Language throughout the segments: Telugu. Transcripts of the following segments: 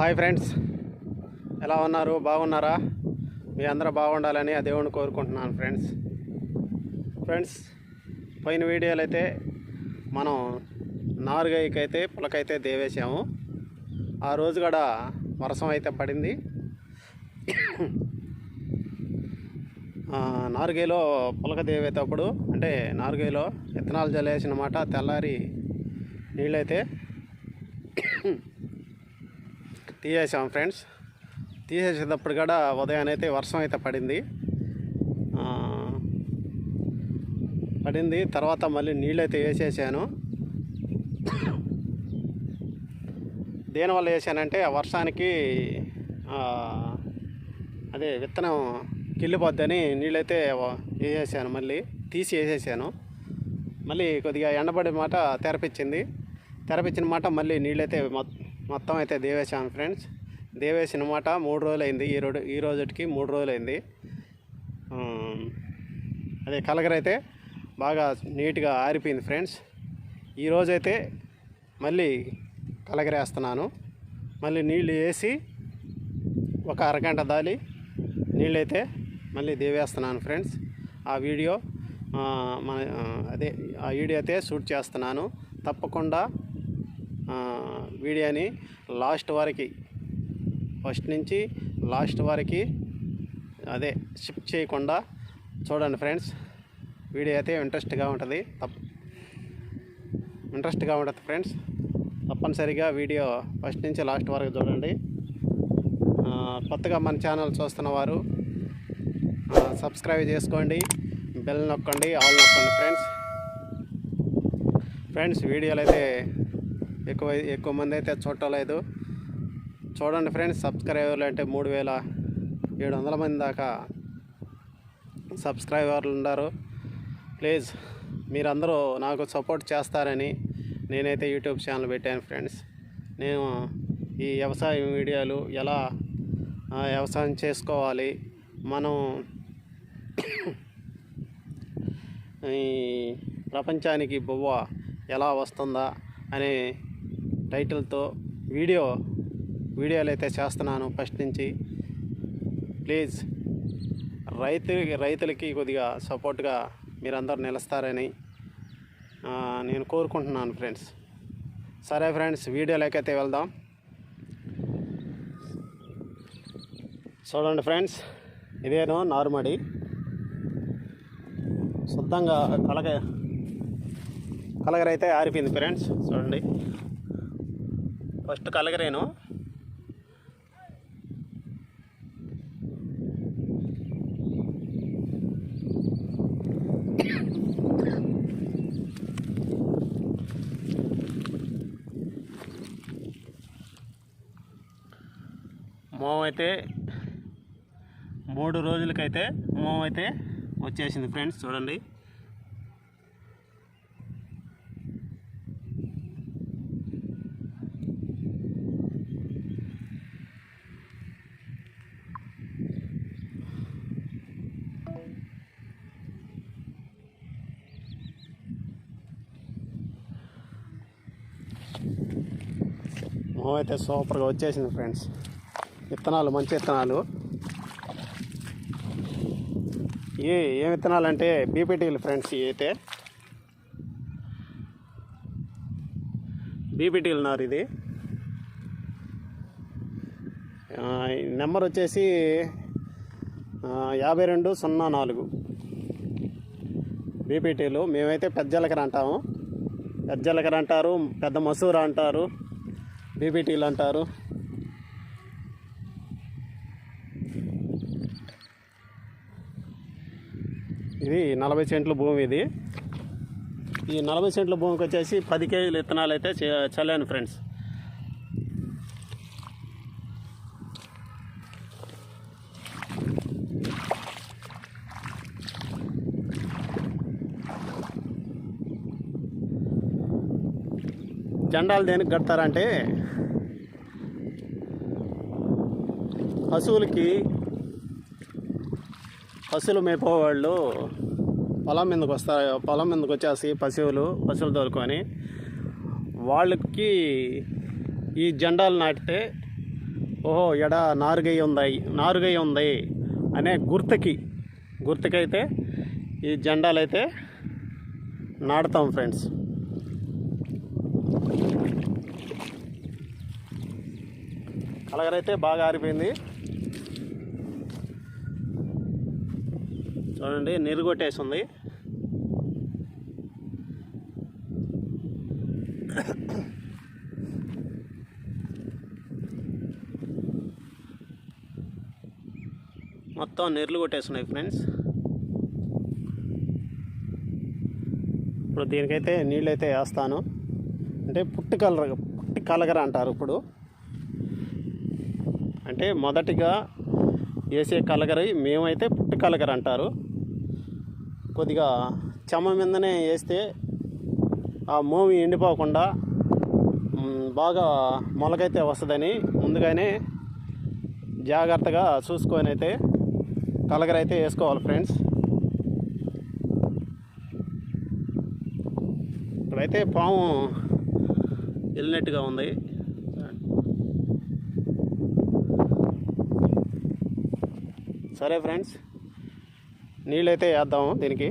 Hi friends. ఎలా ఉన్నారు? బాగున్నారా? మీ అందరూ బాగుండాలని ఆ దేవుని కోరుకుంటున్నాను ఫ్రెండ్స్. ఫ్రెండ్స్ పోయిన వీడియోలు అయితే మనం నారుగాయకైతే పులకైతే దేవేశాము. ఆ రోజు కూడా వర్షం అయితే పడింది. నార్గేలో పులక దేవేటప్పుడు అంటే నార్గేలో విత్తనాలు జల్లేసిన మాట తెల్లారి నీళ్ళైతే తీసేసాం ఫ్రెండ్స్. తీసేసేటప్పుడు కూడా ఉదయానైతే వర్షం అయితే పడింది. పడింది. తర్వాత మళ్ళీ నీళ్ళు అయితే వేసేసాను. దేనివల్ల వేసానంటే వర్షానికి అదే విత్తనం కిల్లిపోద్దని నీళ్ళైతే వేసేసాను మళ్ళీ. తీసి వేసేసాను. మళ్ళీ కొద్దిగా ఎండబడి మాట తెరపించింది తెరపించిన మాట మళ్ళీ నీళ్ళైతే మొత్తం అయితే దేవేశాను ఫ్రెండ్స్. దేవేశ్ అనమాట మూడు రోజులైంది. ఈ రోజు ఈ రోజుకి మూడు రోజులు అయింది అదే కలగర అయితే బాగా నీట్గా ఆరిపోయింది ఫ్రెండ్స్. ఈరోజైతే మళ్ళీ కలగరేస్తున్నాను మళ్ళీ నీళ్ళు వేసి ఒక అరగంట దాలి నీళ్ళైతే మళ్ళీ దేవేస్తున్నాను ఫ్రెండ్స్. ఆ వీడియో మన అదే ఆ వీడియో అయితే షూట్ చేస్తున్నాను. తప్పకుండా వీడియోని లాస్ట్ వరకు ఫస్ట్ నుంచి లాస్ట్ వరకు అదే షిఫ్ట్ చేయకుండా చూడండి ఫ్రెండ్స్. వీడియో అయితే ఇంట్రెస్ట్గా ఉంటుంది. తప్ ఇంట్రెస్ట్గా ఉంటుంది ఫ్రెండ్స్. తప్పనిసరిగా వీడియో ఫస్ట్ నుంచి లాస్ట్ వరకు చూడండి. కొత్తగా మన ఛానల్ చూస్తున్న వారు సబ్స్క్రైబ్ చేసుకోండి. బెల్ నొక్కండి ఆల్ నొక్కండి ఫ్రెండ్స్. ఫ్రెండ్స్ వీడియోలు అయితే ఎక్కువ ఎక్కువ మంది అయితే చూడలేదు. చూడండి ఫ్రెండ్స్ సబ్స్క్రైబర్లు అంటే మూడు వేల ఏడు వందల మంది దాకా సబ్స్క్రైబర్లు ఉన్నారు. ప్లీజ్ మీరందరూ నాకు సపోర్ట్ చేస్తారని నేనైతే యూట్యూబ్ ఛానల్ పెట్టాను ఫ్రెండ్స్. నేను ఈ వ్యవసాయ వీడియోలు ఎలా వ్యవసాయం చేసుకోవాలి మనం ఈ ప్రపంచానికి బువ్వ ఎలా వస్తుందా అనే టైటిల్తో వీడియో వీడియోలు అయితే చేస్తున్నాను ఫస్ట్ నుంచి. ప్లీజ్ రైతు రైతులకి కొద్దిగా సపోర్ట్గా మీరందరూ నిలుస్తారని నేను కోరుకుంటున్నాను ఫ్రెండ్స్. సరే ఫ్రెండ్స్ వీడియోలోకైతే వెళ్దాం. చూడండి ఫ్రెండ్స్ ఇదేనో నారుమడి. శుద్ధంగా కలగ కలగరైతే ఆరిపోయింది ఫ్రెండ్స్. చూడండి. ఫస్ట్ కలగరేను మోం అయితే మూడు రోజులకైతే మోం అయితే వచ్చేసింది ఫ్రెండ్స్ చూడండి మోం అయితే సూపర్గా వచ్చేసింది ఫ్రెండ్స్. విత్తనాలు మంచి విత్తనాలు. ఏ ఏం విత్తనాలు అంటే బీపీటీలు ఫ్రెండ్స్ అయితే బీపీటీలు నారు ఇది. నెంబర్ వచ్చేసి యాభై రెండు సున్నా నాలుగు. బీపీటీలు మేమైతే పెద్ద జీలకర్ర అంటాము. పెద్ద జీలకర్ర అంటారు పెద్ద మసూర అంటారు. బీపీటీలు అంటారు. ఇది నలభై సెంట్ల భూమి ఇది. ఈ నలభై సెంట్ల భూమికి వచ్చేసి పది కేజీలు విత్తనాలు అయితే చల్లాను ఫ్రెండ్స్. జెండాలు దేనికి కడతారంటే పశువులకి పశువులు మేపేవాళ్ళు పొలం మీదకి వస్తారు పొలం మీదకి వచ్చేసి పశువులు పశువులు తోలుకొని వాళ్ళకి ఈ జెండాలు నాటితే ఓహో ఎడ నారుగయ్య ఉంది నారుగయ్య ఉంది అనే గుర్తుకి గుర్తుకైతే ఈ జెండాలు అయితే నాటుతాం ఫ్రెండ్స్. కలగరైతే బాగా ఆరిపోయింది. చూడండి నీరు కొట్టేసింది. మొత్తం నీర్లు కొట్టేస్తున్నాయి ఫ్రెండ్స్ ఇప్పుడు దీనికైతే నీళ్ళు అయితే వేస్తాను. అంటే పుట్టి కలర పుట్టి కలగర అంటారు ఇప్పుడు. అంటే మొదటిగా వేసే కలగరి మేమైతే పుట్టి కలగర అంటారు. కొద్దిగా చెమ్మ మీదనే వేస్తే ఆ మోమి ఎండిపోకుండా బాగా మొలకైతే వస్తుందని ముందుగానే జాగ్రత్తగా చూసుకొని అయితే కలగరైతే వేసుకోవాలి ఫ్రెండ్స్. ఇప్పుడైతే పాము వెళ్ళినట్టుగా ఉంది. సరే ఫ్రెండ్స్. నీళ్ళైతే వేద్దాము దీనికి.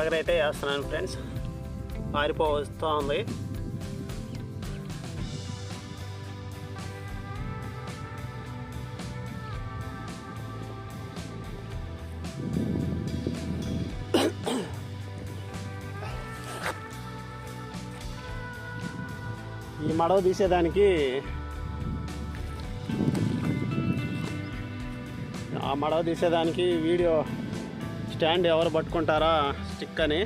అయితే వేస్తున్నాను ఫ్రెండ్స్ పారిపో వస్తూ ఉంది ఈ మడవ తీసేదానికి ఆ మడవ తీసేదానికి వీడియో స్టాండ్ ఎవరు పట్టుకుంటారా స్టిక్ అని.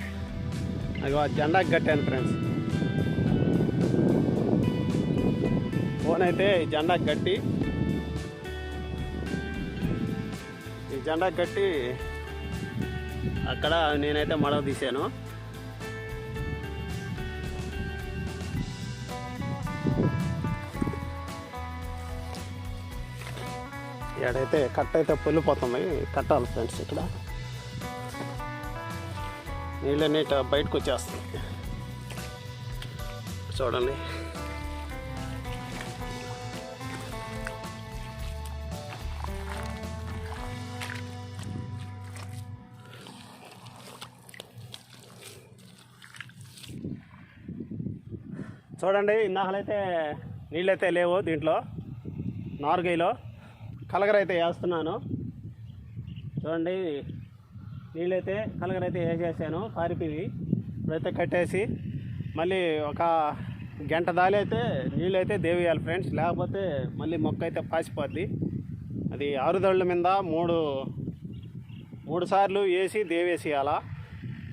అది ఆ జెండాకి కట్టాను ఫ్రెండ్స్ ఫోన్ అయితే ఈ జెండాకి కట్టి ఈ జెండాకి కట్టి అక్కడ నేనైతే మడవ తీసాను ఏడైతే కట్ అయితే పొల్లిపోతుంది కట్టాలి ఫ్రెండ్స్ ఇక్కడ. నీళ్ళన్నీ బయటకు వచ్చేస్తుంది. చూడండి. చూడండి ఇందాకలైతే నీళ్ళైతే లేవు దీంట్లో నార్గైలో. కలగరైతే వేస్తున్నాను. చూడండి నీళ్ళైతే కలగలైతే వేసేసాను పారిపోయి ఇప్పుడైతే కట్టేసి మళ్ళీ ఒక గంట దాలి అయితే నీళ్ళైతే దేవేయాలి ఫ్రెండ్స్. లేకపోతే మళ్ళీ మొక్క అయితే పాసిపోద్ది. అది ఆరుదళ్ళ మీద మూడు మూడు సార్లు వేసి దేవేసేయాల.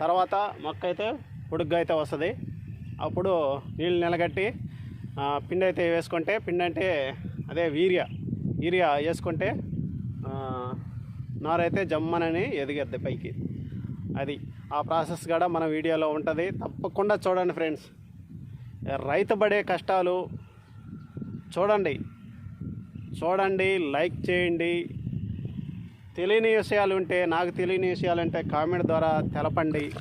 తర్వాత మొక్క అయితే పొడుగ్గా అయితే వస్తుంది. అప్పుడు నీళ్ళు నిలగట్టి పిండి అయితే వేసుకుంటే పిండి అంటే అదే వీర్య వీర్య వేసుకుంటే నారైతే జమ్మనని ఎదిగద్ది పైకి. అది ఆ ప్రాసెస్ కూడా మన వీడియోలో ఉంటుంది. తప్పకుండా చూడండి ఫ్రెండ్స్. రైతు పడే కష్టాలు చూడండి. చూడండి లైక్ చేయండి. తెలియని విషయాలు ఉంటే నాకు తెలియని విషయాలు ఉంటే కామెంట్ ద్వారా తెలపండి.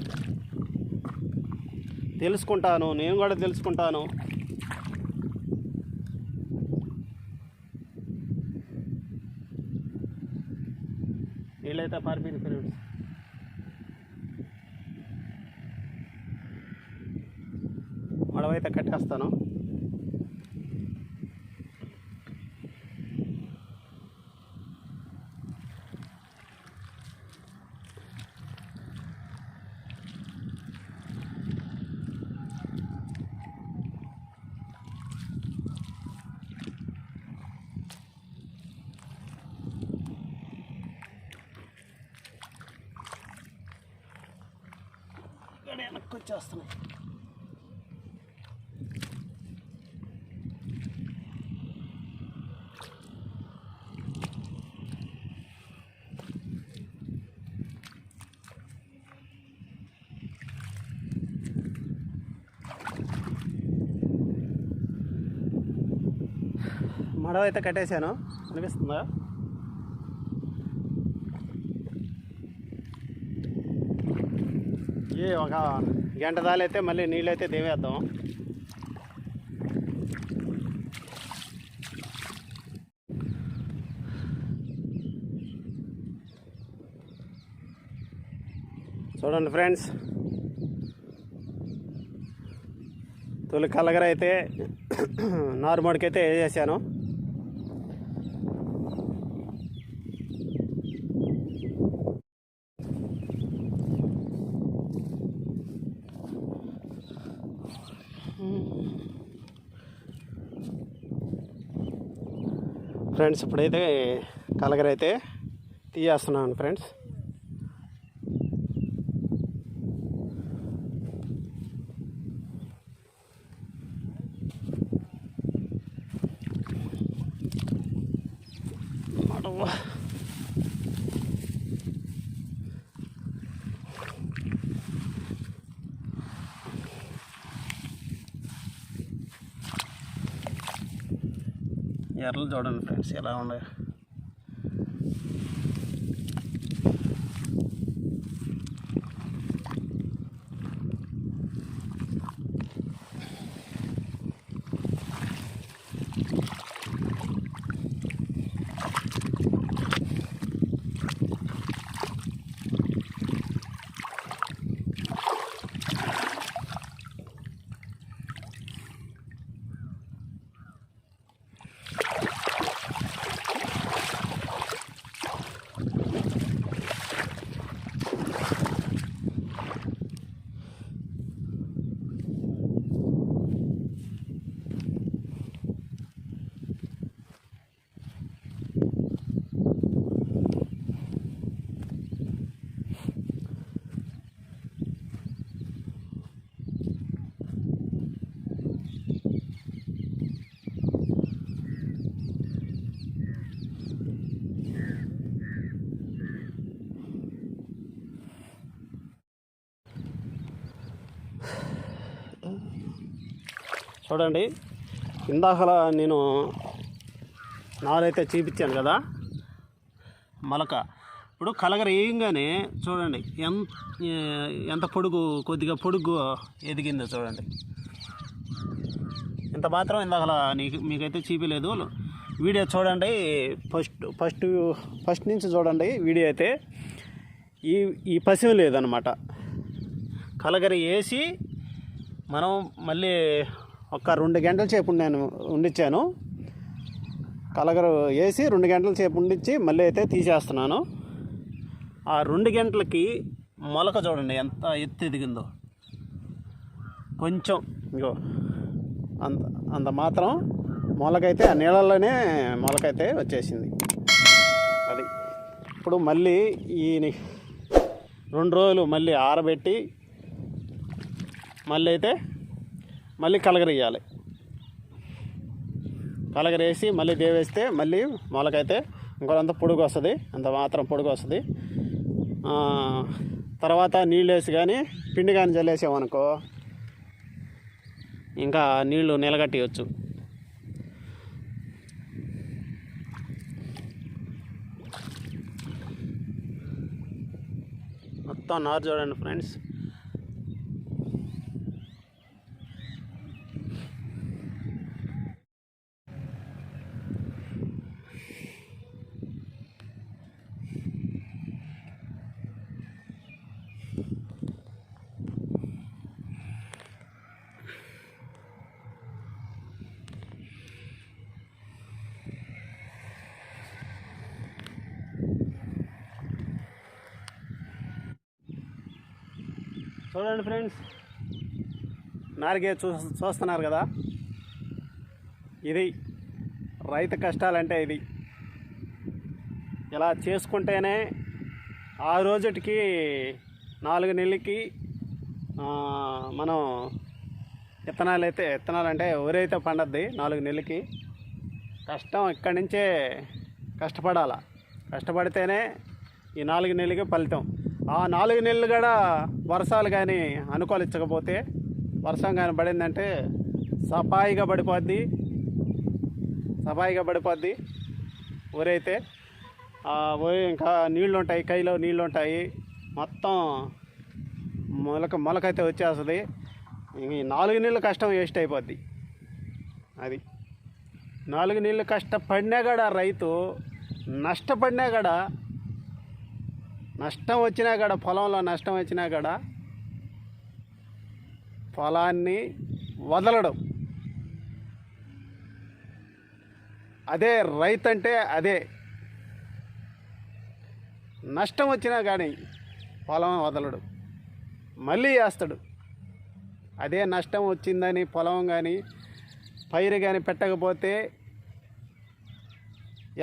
తెలుసుకుంటాను నేను కూడా తెలుసుకుంటాను. వీళ్ళైతే పారిపోయింది ఫ్రెండ్స్ మడవైతే కట్టేస్తాను. మడవ అయితే కట్టేశాను. అనిపిస్తుందా? ఏ ఒక గంట దాలైతే మళ్ళీ నీళ్ళైతే దేవేద్దాం చూడండి ఫ్రెండ్స్. తొలి కలగర అయితే నారుమడికైతే వేసేసాను. ఫ్రెండ్స్ ఇప్పుడైతే కలగరైతే తీయేస్తున్నాను ఫ్రెండ్స్ మడవ. ఎర్రలు చూడండి ఫ్రెండ్స్ ఎలా ఉన్నాయి. చూడండి. ఇందాకలా నేను నారైతే చూపించాను కదా. మొలక. ఇప్పుడు కలగర వేయంగానే చూడండి ఎంత ఎంత పొడుగు కొద్దిగా పొడుగు ఎదిగిందో చూడండి. ఇంత మాత్రం ఇందాకలా నీకు మీకైతే చూపించలేదు వీడియో చూడండి ఫస్ట్ ఫస్ట్ ఫస్ట్ నుంచి చూడండి వీడియో అయితే. ఈ ఈ పసివి లేదనమాట. కలగర వేసి మనం మళ్ళీ ఒక రెండు గంటల సేపు నేను ఉండిచ్చాను. కలగరు వేసి రెండు గంటల సేపు ఉండిచ్చి మళ్ళీ అయితే తీసేస్తున్నాను. ఆ రెండు గంటలకి మొలక చూడండి ఎంత ఎత్తు ఎదిగిందో. కొంచెం ఇంకో అంత అంత మాత్రం మొలకైతే ఆ నీళ్ళల్లోనే మొలకైతే వచ్చేసింది. అది ఇప్పుడు మళ్ళీ ఈ రెండు రోజులు మళ్ళీ ఆరబెట్టి మళ్ళీ అయితే మళ్ళీ కలగరేయాలి కలగరేసి మళ్ళీ దేవేస్తే మళ్ళీ మొలకైతే ఇంకొంత పొడుగు వస్తుంది. అంత మాత్రం పొడుగు వస్తుంది. తర్వాత నీళ్ళు వేసి కానీ పిండి కానీ చల్లేసామనుకో ఇంకా నీళ్ళు నిలగట్టేయచ్చు. మొత్తం నారు చూడండి ఫ్రెండ్స్. చూడండి ఫ్రెండ్స్. నారిగే చూ చూస్తున్నారు కదా? ఇది రైతు కష్టాలంటే ఇది. ఇలా చేసుకుంటేనే ఆ రోజుటికి నాలుగు నెలలకి మనం విత్తనాలు అయితే విత్తనాలు అంటే ఎవరైతే పండద్ది నాలుగు నెలలకి. కష్టం ఇక్కడి నుంచే కష్టపడాల. కష్టపడితేనే ఈ నాలుగు నెలలకి ఫలితం. ఆ నాలుగు నెలలు కూడా వర్షాలు కానీ అనుకూలించకపోతే వర్షం కానీ పడిందంటే సఫాయిగా పడిపోద్ది. సఫాయిగా పడిపోద్ది. ఊరైతే ఆ ఊరి ఇంకా నీళ్ళు ఉంటాయి కైలో నీళ్ళు ఉంటాయి మొత్తం మొలక మొలకైతే వచ్చేస్తుంది. ఈ నాలుగు నీళ్ళు కష్టం వేస్ట్ అయిపోద్ది. అది నాలుగు నీళ్ళు కష్టపడినా కూడా రైతు నష్టపడినా కూడా నష్టం వచ్చినా కూడా పొలంలో నష్టం వచ్చినా కూడా పొలాన్ని వదలడం. అదే రైతు అంటే అదే. నష్టం వచ్చినా కానీ పొలం వదలడు. మళ్ళీ వేస్తాడు అదే నష్టం వచ్చిందని పొలం కానీ పైరు కానీ పెట్టకపోతే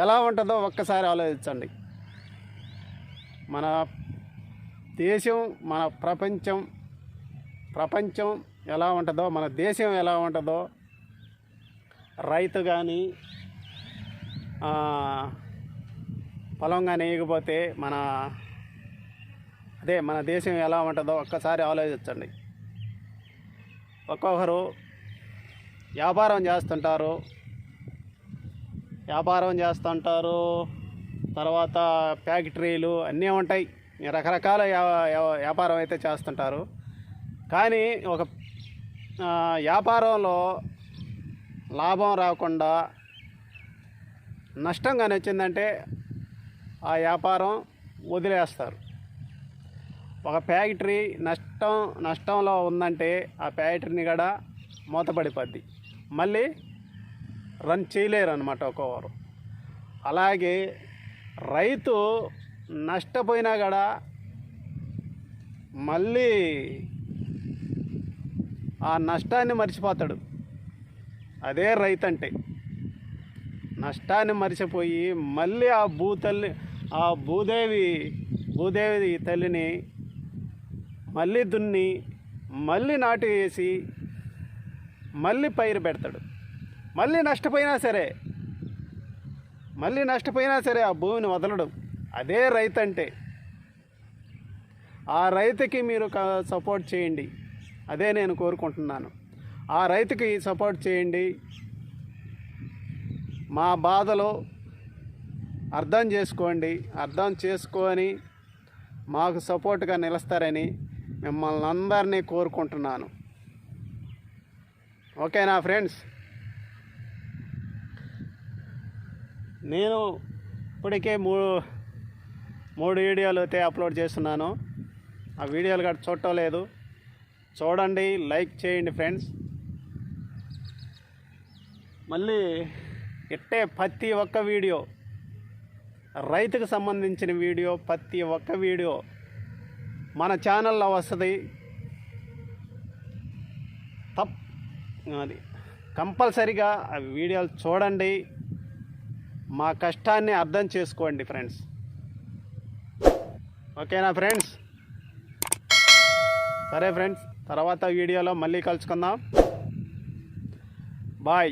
ఎలా ఉంటుందో ఒక్కసారి ఆలోచించండి. మన దేశం మన ప్రపంచం ప్రపంచం ఎలా ఉంటుందో మన దేశం ఎలా ఉంటుందో రైతు కానీ పొలం కానీ వేయకపోతే మన అదే మన దేశం ఎలా ఉంటుందో ఒక్కసారి ఆలోచించండి. ఒక్కొక్కరు వ్యాపారం చేస్తుంటారు. వ్యాపారం చేస్తుంటారు. తర్వాత ఫ్యాక్టరీలు అన్నీ ఉంటాయి. రకరకాల వ్యాపారం అయితే చేస్తుంటారు. కానీ ఒక వ్యాపారంలో లాభం రాకుండా నష్టం కానీ వచ్చిందంటే ఆ వ్యాపారం వదిలేస్తారు. ఒక ఫ్యాక్టరీ నష్టం నష్టంలో ఉందంటే ఆ ఫ్యాక్టరీని కూడా మూతపడిపోద్ది. మళ్ళీ రన్ చేయలేరు అనమాట ఒక్కొక్కరు. అలాగే రైతు నష్టపోయినా కూడా మళ్ళీ ఆ నష్టాన్ని మర్చిపోతాడు. అదే రైతు అంటే నష్టాన్ని మర్చిపోయి మళ్ళీ ఆ భూతల్లి ఆ భూదేవి భూదేవి తల్లిని మళ్ళీ దున్ని మళ్ళీ నాటు వేసి మళ్ళీ పైరు పెడతాడు. మళ్ళీ నష్టపోయినా సరే మళ్ళీ నష్టపోయినా సరే ఆ భూమిని వదలడం. అదే రైతు అంటే ఆ రైతుకి మీరు సపోర్ట్ చేయండి. అదే నేను కోరుకుంటున్నాను. ఆ రైతుకి సపోర్ట్ చేయండి. మా బాధలో అర్థం చేసుకోండి. అర్థం చేసుకొని మాకు సపోర్ట్గా నిలుస్తారని మిమ్మల్ని అందరినీ కోరుకుంటున్నాను. ఓకేనా ఫ్రెండ్స్? నేను ఇప్పటికే మూడు మూడు వీడియోలు అయితే అప్లోడ్ చేస్తున్నాను. ఆ వీడియోలు కూడా చూడటం లేదు. చూడండి లైక్ చేయండి ఫ్రెండ్స్. మళ్ళీ ఇట్టే ప్రతి ఒక్క వీడియో రైతుకు సంబంధించిన వీడియో ప్రతి ఒక్క వీడియో మన ఛానల్లో వస్తుంది. తప్ అది కంపల్సరిగా ఆ వీడియోలు చూడండి. మా కష్టాన్ని అర్థం చేసుకోండి ఫ్రెండ్స్ ఓకేనా ఫ్రెండ్స్ సరే ఫ్రెండ్స్ తర్వాత వీడియోలో మళ్ళీ కలుసుకుందాం. బాయ్